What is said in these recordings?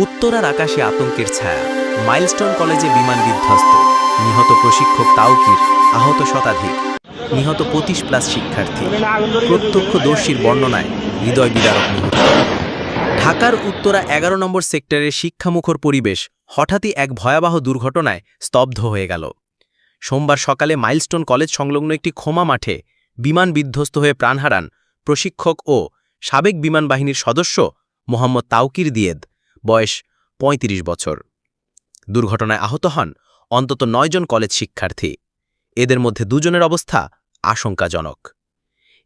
উত্তরার আকাশে আতঙ্কের ছায়া। মাইলস্টোন কলেজে বিমান বিধ্বস্ত। নিহত প্রশিক্ষক তাওকির, আহত শতাধিক। নিহত পঁচিশ প্লাস শিক্ষার্থী। প্রত্যক্ষ প্রত্যক্ষদর্শীর বর্ণনায় হৃদয় বিদারক মুহূর্ত ঢাকার উত্তরা এগারো নম্বর সেক্টরের শিক্ষামুখর পরিবেশ হঠাৎই এক ভয়াবহ দুর্ঘটনায় স্তব্ধ হয়ে গেল। সোমবার সকালে মাইলস্টোন কলেজ সংলগ্ন একটি খোমা মাঠে বিমান বিধ্বস্ত হয়ে প্রাণ হারান প্রশিক্ষক ও সাবেক বিমান বাহিনীর সদস্য মোহাম্মদ তাওকির দিয়েদ। বয়স ৩৫ বছর। দুর্ঘটনায় আহত হন অন্তত নয়জন কলেজ শিক্ষার্থী। এদের মধ্যে দুজনের অবস্থা আশঙ্কাজনক।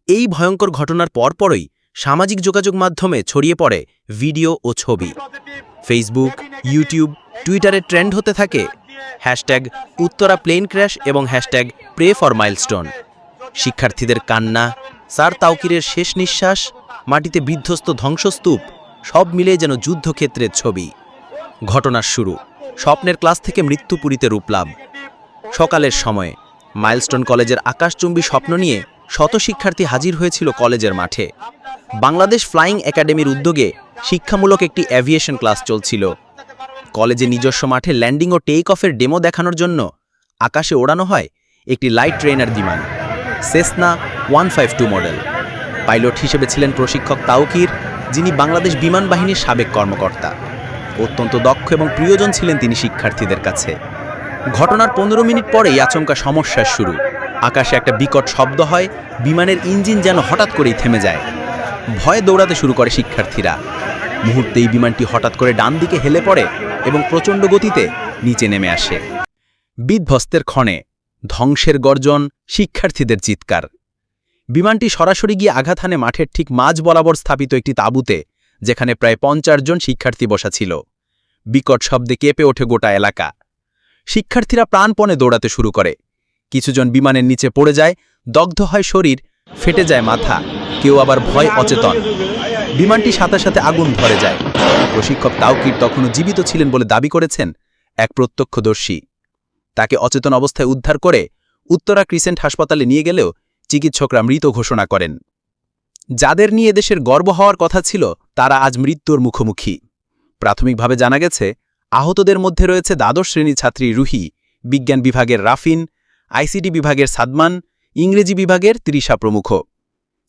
এই ভয়ঙ্কর ঘটনার পরপরই সামাজিক যোগাযোগ মাধ্যমে ছড়িয়ে পড়ে ভিডিও ও ছবি। ফেসবুক ইউটিউব টুইটারে ট্রেন্ড হতে থাকে হ্যাশট্যাগ উত্তরা প্লেন ক্র্যাশ এবং হ্যাশট্যাগ প্রে ফর মাইলস্টোন। শিক্ষার্থীদের কান্না, স্যার তাওকিরের শেষ নিঃশ্বাস, মাটিতে বিধ্বস্ত ধ্বংসস্তূপ সব মিলে যেন যুদ্ধক্ষেত্রের ছবি। ঘটনার শুরু। স্বপ্নের ক্লাস থেকে মৃত্যুপুরীতে রূপলাভ। সকালের সময়ে, মাইলস্টোন কলেজের আকাশচুম্বী স্বপ্ন নিয়ে শত শিক্ষার্থী হাজির হয়েছিল কলেজের মাঠে। বাংলাদেশ ফ্লাইং একাডেমির উদ্যোগে শিক্ষামূলক একটি অ্যাভিয়েশন ক্লাস চলছিল। কলেজে নিজস্ব মাঠে ল্যান্ডিং ও টেক অফের ডেমো দেখানোর জন্য আকাশে ওড়ানো হয় একটি লাইট ট্রেনার বিমান সেসনা ওয়ান মডেল। পাইলট হিসেবে ছিলেন প্রশিক্ষক তাওকির, যিনি বাংলাদেশ বিমান বাহিনীর সাবেক কর্মকর্তা। অত্যন্ত দক্ষ এবং প্রিয়জন ছিলেন তিনি শিক্ষার্থীদের কাছে। ঘটনার পনেরো মিনিট পরেই আচমকা সমস্যার শুরু। আকাশে একটা বিকট শব্দ হয়, বিমানের ইঞ্জিন যেন হঠাৎ করেই থেমে যায়। ভয়ে দৌড়াতে শুরু করে শিক্ষার্থীরা। মুহূর্তেই বিমানটি হঠাৎ করে ডান দিকে হেলে পড়ে এবং প্রচণ্ড গতিতে নিচে নেমে আসে। বিধ্বস্তের ক্ষণে ধ্বংসের গর্জন শিক্ষার্থীদের চিৎকার। বিমানটি সরাসরি গিয়ে আঘাত হানে মাঠের ঠিক মাঝ বরাবর স্থাপিত একটি তাঁবুতে, যেখানে প্রায় পঞ্চাশ জন শিক্ষার্থী বসা ছিল। বিকট শব্দে কেঁপে ওঠে গোটা এলাকা। শিক্ষার্থীরা প্রাণপণে দৌড়াতে শুরু করে। কিছুজন বিমানের নিচে পড়ে যায়, দগ্ধ হয় শরীর, ফেটে যায় মাথা, কেউ আবার ভয়, অচেতন। বিমানটি সাথে সাথে আগুন ধরে যায়। প্রশিক্ষক তাওকির তখনও জীবিত ছিলেন বলে দাবি করেছেন এক প্রত্যক্ষদর্শী। তাকে অচেতন অবস্থায় উদ্ধার করে উত্তরা ক্রিসেন্ট হাসপাতালে নিয়ে গেলেও চিকিৎসকরা মৃত ঘোষণা করেন। যাদের নিয়ে দেশের গর্ব হওয়ার কথা ছিল, তারা আজ মৃত্যুর মুখোমুখি। প্রাথমিকভাবে জানা গেছে, আহতদের মধ্যে রয়েছে দ্বাদশ শ্রেণির ছাত্রী রুহি, বিজ্ঞান বিভাগের রাফিন আইসিডি বিভাগের সাদমান, ইংরেজি বিভাগের ত্রিশা প্রমুখ।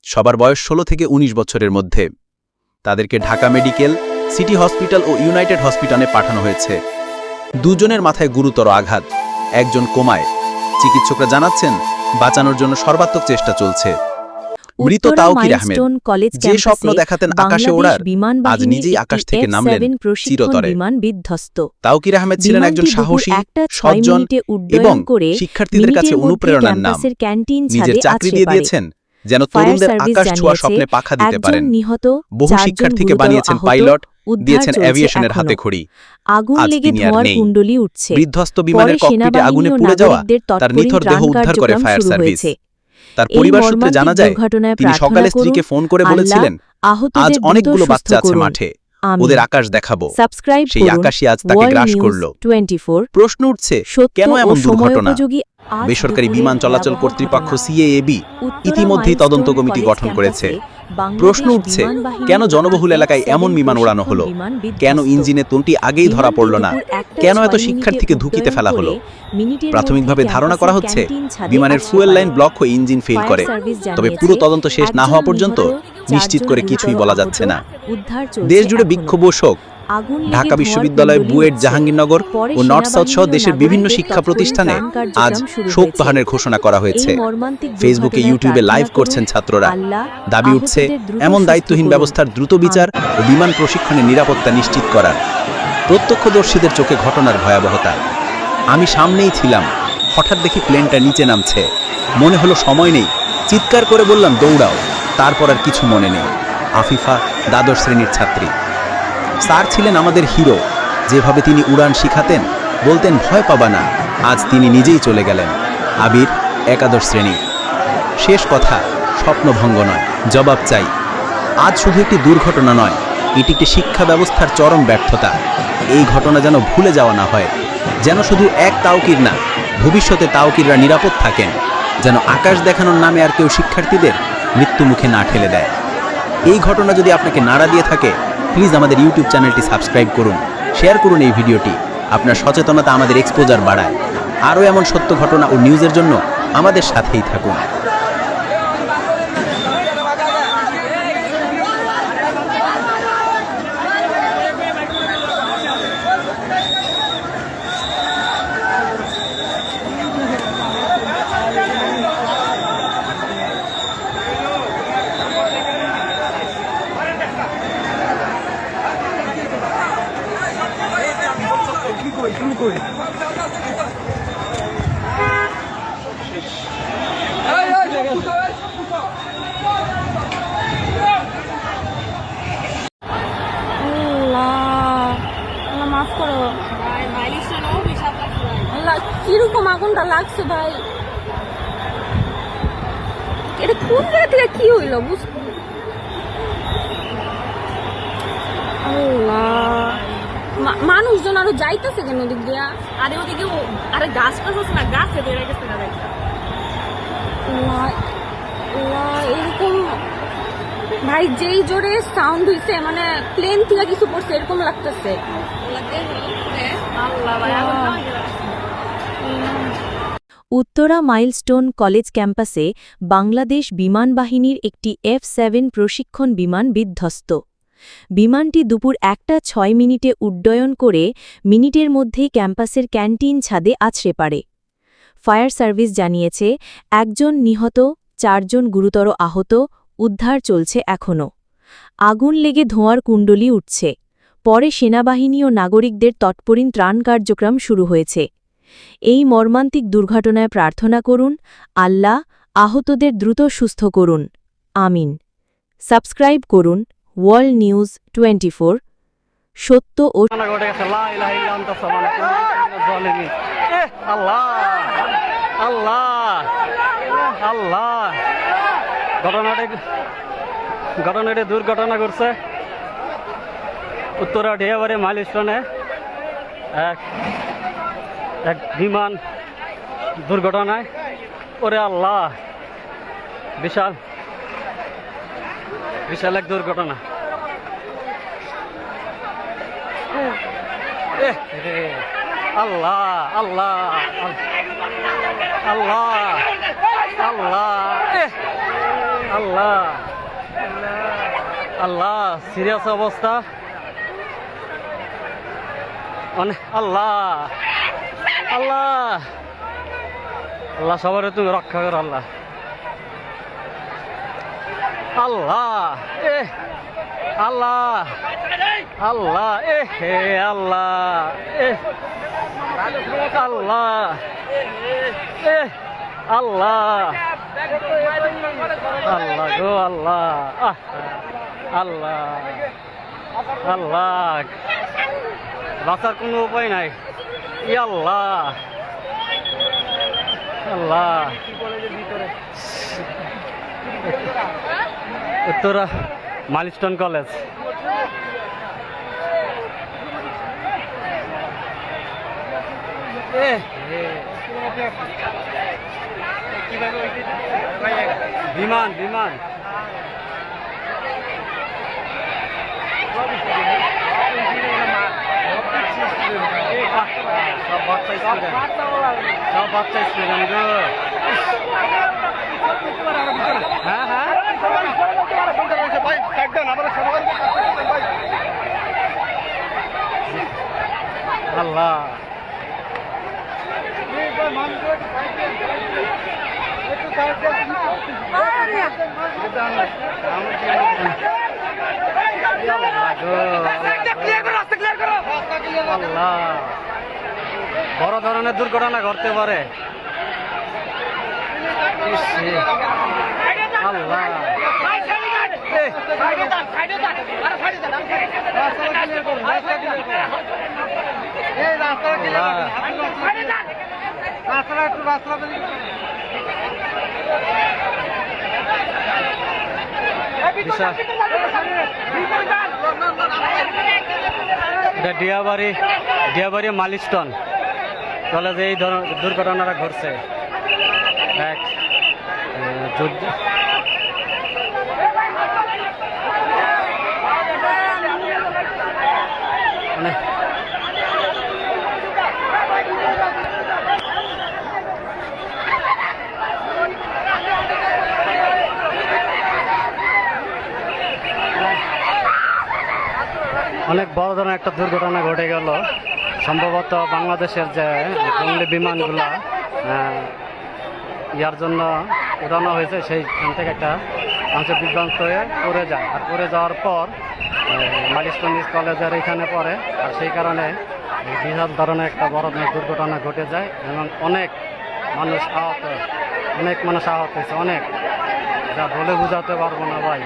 সবার বয়স ১৬ থেকে ১৯ বছরের মধ্যে। তাদেরকে ঢাকা মেডিকেল, সিটি হসপিটাল ও ইউনাইটেড হসপিটালে পাঠানো হয়েছে। দুজনের মাথায় গুরুতর আঘাত, একজন কোমায়। চিকিৎসকরা জানাচ্ছেন বাঁচানোর জন্য সর্বাত্মক চেষ্টা চলছে। মৃত তাওকির আহমেদ যে স্বপ্ন দেখাতেন আকাশে ওড়ার আজ নিজেই আকাশ থেকে নামলেন চিরতরে। বিমান বিধ্বস্ত। তাওকির আহমেদ ছিলেন একজন সাহসী একটা সজ্জন এবং শিক্ষার্থীদের কাছে অনুপ্রেরণার নাম। নিজের চাকরি দিয়ে দিয়েছেন যেন তরুণদের আকাশ ছোঁয়া স্বপ্নে পাখা দিতে পারেন। নিহত বহু শিক্ষার্থীকে বানিয়েছেন পাইলট। দিয়েছেন অ্যাভিয়েশনের হাতে খড়ি। আগুন লেগে ধোঁয়ার কুণ্ডলি উঠছে। বিধ্বস্ত বিমানের ককপিটে আগুনে পুড়ে যাওয়া তার নিথর দেহ উদ্ধার করে ফায়ার সার্ভিস তার পরিবার সূত্রে জানা যায় তিনি সকালে স্ত্রীকে ফোন করে বলেছিলেন আজ অনেকগুলো বাচ্চা আছে মাঠে ওদের আকাশ দেখাবো। সাবস্ক্রাইব সেই আকাশই আজ তাকে গ্রাস করল। প্রশ্ন উঠছে কেন এমন দুর্ঘটনা? বেসরকারি বিমান চলাচল কর্তৃপক্ষ। সিএএবি ইতিমধ্যেই তদন্ত কমিটি গঠন করেছে। প্রশ্ন উঠছে কেন জনবহুল এলাকায় এমন বিমান ওড়ানো হলো। কেন ইঞ্জিনে তন্টি আগেই ধরা পড়ল না? কেন এত শিক্ষার্থীকে ধুকিতে ঢুকিতে ফেলা হলো? প্রাথমিকভাবে ধারণা করা হচ্ছে বিমানের ফুয়েল লাইন ব্লক হয়ে ইঞ্জিন ফেল করে। তবে পুরো তদন্ত শেষ না হওয়া পর্যন্ত নিশ্চিত করে কিছুই বলা যাচ্ছে না। দেশ জুড়ে বিক্ষোভ শোক। ঢাকা বিশ্ববিদ্যালয় বুয়েট জাহাঙ্গীরনগর ও নর্থ সাউথ সহ দেশের বিভিন্ন শিক্ষা প্রতিষ্ঠানে আজ শোক। পাহানের ঘোষণা করা হয়েছে। ফেসবুকে ইউটিউবে লাইভ করছেন ছাত্ররা। দাবি উঠছে এমন দায়িত্বহীন ব্যবস্থার দ্রুত বিচার ও বিমান প্রশিক্ষণে নিরাপত্তা নিশ্চিত করার। প্রত্যক্ষদর্শীদের চোখে ঘটনার ভয়াবহতা। আমি সামনেই ছিলাম। হঠাৎ দেখি প্লেনটা নিচে নামছে। মনে হলো সময় নেই। চিৎকার করে বললাম দৌড়াও। তারপর আর কিছু মনে নেই। আফিফা দ্বাদশ শ্রেণির ছাত্রী। স্যার ছিলেন আমাদের হিরো। যেভাবে তিনি উড়ান শিখাতেন, বলতেন ভয় পাবা না, আজ তিনি নিজেই চলে গেলেন। আবির, একাদশ শ্রেণি। শেষ কথা, স্বপ্নভঙ্গ নয়, জবাব চাই। আজ শুধু একটি দুর্ঘটনা নয়, এটি একটি শিক্ষা ব্যবস্থার চরম ব্যর্থতা। এই ঘটনা যেন ভুলে যাওয়া না হয়, যেন শুধু এক তাওকির না, ভবিষ্যতে তাওকিররা নিরাপদ থাকেন, যেন আকাশ দেখানোর নামে আর কেউ শিক্ষার্থীদের মৃত্যুমুখে না ঠেলে দেয়। এই ঘটনা যদি আপনাকে নাড়া দিয়ে থাকে প্লিজ আমাদের ইউটিউব চ্যানেলটি সাবস্ক্রাইব করুন, শেয়ার করুন এই ভিডিওটি। আপনার সচেতনতা আমাদের এক্সপোজার বাড়ায়। আরও এমন সত্য ঘটনা ও নিউজের জন্য আমাদের সাথেই থাকুন আল্লাহ আল্লাহ মাফ করো আল্লাহ কীরকম আগুনটা লাগছে ভাই। এটা কোন জায়গা থেকে কি হইল? বুঝ মানুষজন আরও যাইতেছে কেন ওদিক দিয়া? আরে ওদিকে আরে গাছ টাছ আছে না গাছে বেড়ে গেছে না দেখ আল্লাহ, আল্লাহ, এরকম ভাই যেই জোরে সাউন্ড হইছে মানে প্লেন থেকে কিছু পড়ছে এরকম লাগতেছে। আল্লাহ ভাই। উত্তরা মাইলস্টোন কলেজ ক্যাম্পাসে বাংলাদেশ বিমান বাহিনীর একটি এফ সেভেন প্রশিক্ষণ বিমান বিধ্বস্ত। বিমানটি দুপুর একটা ছয় মিনিটে উড্ডয়ন করে মিনিটের মধ্যেই ক্যাম্পাসের ক্যান্টিন ছাদে আছড়ে পারে ফায়ার সার্ভিস জানিয়েছে, একজন নিহত, চারজন গুরুতর আহত, উদ্ধার চলছে এখনও আগুন লেগে ধোঁয়ার কুণ্ডলি উঠছে। পরে সেনাবাহিনী ও নাগরিকদের তৎপরিণ ত্রাণ কার্যক্রম শুরু হয়েছে। এই মর্মান্তিক দুর্ঘটনায় প্রার্থনা করুন, আল্লাহ আহতদের দ্রুত সুস্থ করুন। আমিন। সাবস্ক্রাইব করুন ওয়ার্ল্ড নিউজ টোয়েন্টি সত্য ও ঘটনাটি দুর্ঘটনা করছে উত্তরা ঢেয়াবাড়ি মাইল এক এক বিমান দুর্ঘটনায়। ওরে আল্লাহ, বিশাল বিশাল এক দুর্ঘটনা। আল্লাহ আল্লাহ আল্লাহ আল্লাহ আল্লাহ আল্লাহ, সিরিয়াস অবস্থা। অনেক আল্লাহ আল্লাহ। আল্লাহ সবার তুমি রক্ষা করো, আল্লাহ। আল্লাহ, এ, আল্লাহ। আল্লাহ, এ, হে, আল্লাহ, এ আল্লাহ। এ, আল্লাহ। আল্লাহ গো, আল্লাহ। আল্লাহ। আল্লাহ। বাঁচার কোনো উপায় নাই। আল্লাহ। আল্লাহ। Uttara milestone college. বিমান বিমান। সব বাচ্চা স্টুডেন্ট সব বাচ্চা স্টুডেন্ট হ্যাঁ হ্যাঁ আল্লাহ। আল্লাহ বড় ধরনের দুর্ঘটনা ঘটতে পারে আল্লাহ এ, আল্লাহ বিশাল এটা ডিয়াবাড়ি ডিয়াবাড়ি মালিস্টন কলেজে এই ধরনের দুর্ঘটনাটা ঘটছে। এক অনেক বড় ধরনের একটা দুর্ঘটনা ঘটে গেল। সম্ভবত বাংলাদেশের যে জঙ্গলি বিমানগুলা ইয়ার জন্য উড়ানো হয়েছে, সেইখান থেকে একটা অংশ বিধ্বংস হয়ে পড়ে যায়। আর পড়ে যাওয়ার পর মালিস্টনিস কলেজের এখানে পড়ে। আর সেই কারণে বিশাল ধরনের একটা বড় ধরনের দুর্ঘটনা ঘটে যায়, এবং অনেক মানুষ আহত, অনেক মানুষ আহত হয়েছে, অনেক। যা বলে বোঝাতে পারব না ভাই।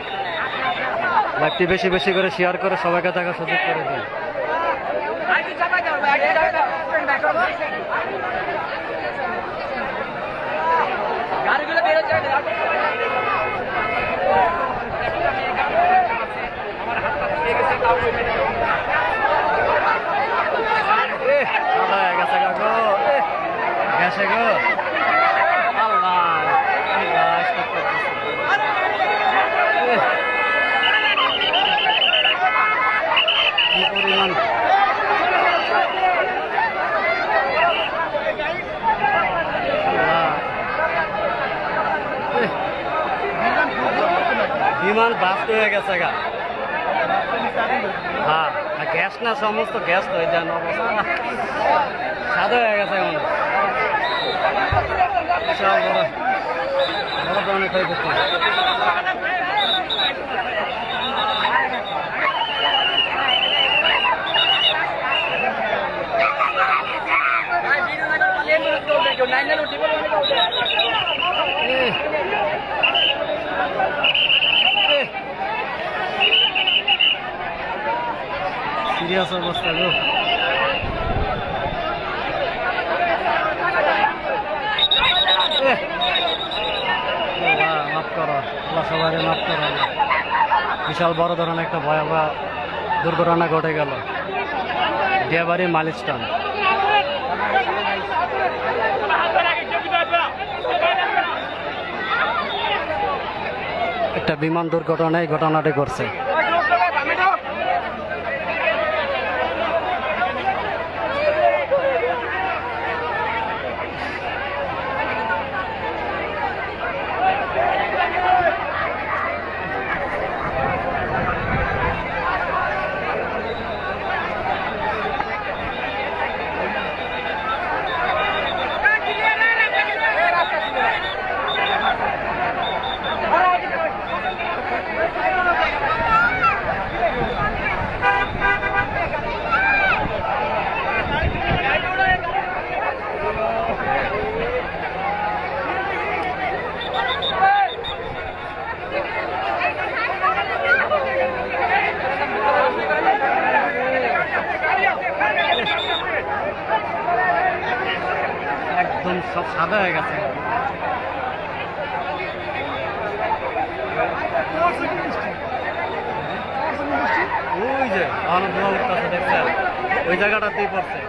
লাইভটি বেশি বেশি করে শেয়ার করে সবাইকে দেখার সুযোগ করে দিন। এহ, সাদা হয়ে গেছে গা গো এহ, গেছে গো আল্লাহ আল্লাহ, stop করতেছে। এহ, কি পরিমাণ আল্লাহ। এহ, বিমান বাস্ট হয়ে গেছে গা। হ্যাঁ গ্যাস না, সমস্ত গ্যাস তো এটা অবস্থা। সাদা হয়ে গেছে বিশাল বড় বড় ধরনের সিরিয়াস অবস্থা। মাফ করো মাফ বিশাল বড় ধরনের একটা ভয়াবহ দুর্ঘটনা ঘটে গেল। দিয়াবাড়ি মালিস্টান একটা বিমান দুর্ঘটনায় ঘটনাটি ঘটছে একদম সব সাদা হয়ে গেছে ওই যে আনন্দ উঠতেছে দেখছেন ওই জায়গাটাতেই পড়ছে।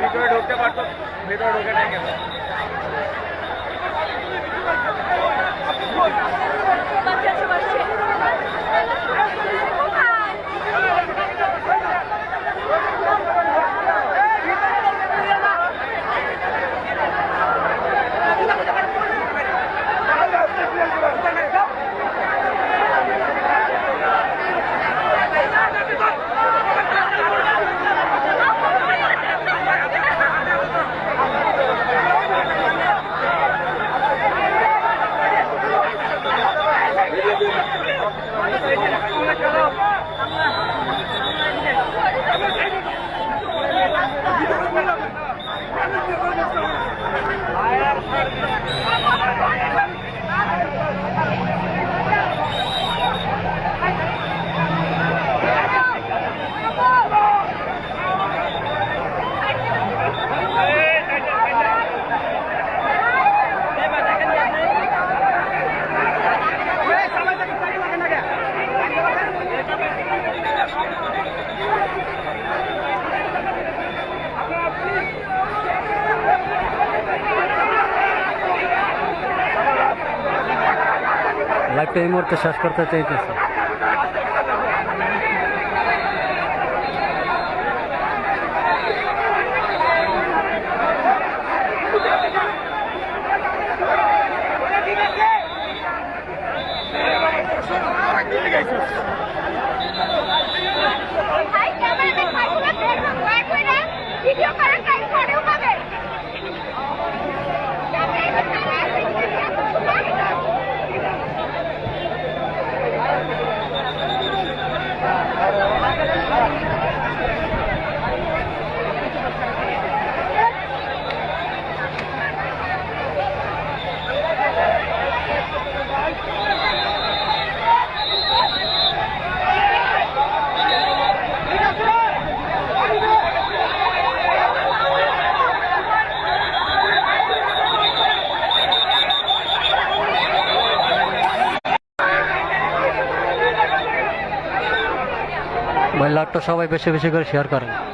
ভিতরে ঢুকতে পারতো। ভিতরে ঢুকে নাই কেন লাইভটা এই মুহূর্তে শেষ করতে চাইতেছি। ভাই ক্যামেরাটা ফাইলটা বের করে করে ভিডিও করার টাইম পরেও পাবে সবাই বেশি বেশি করে শেয়ার করেন।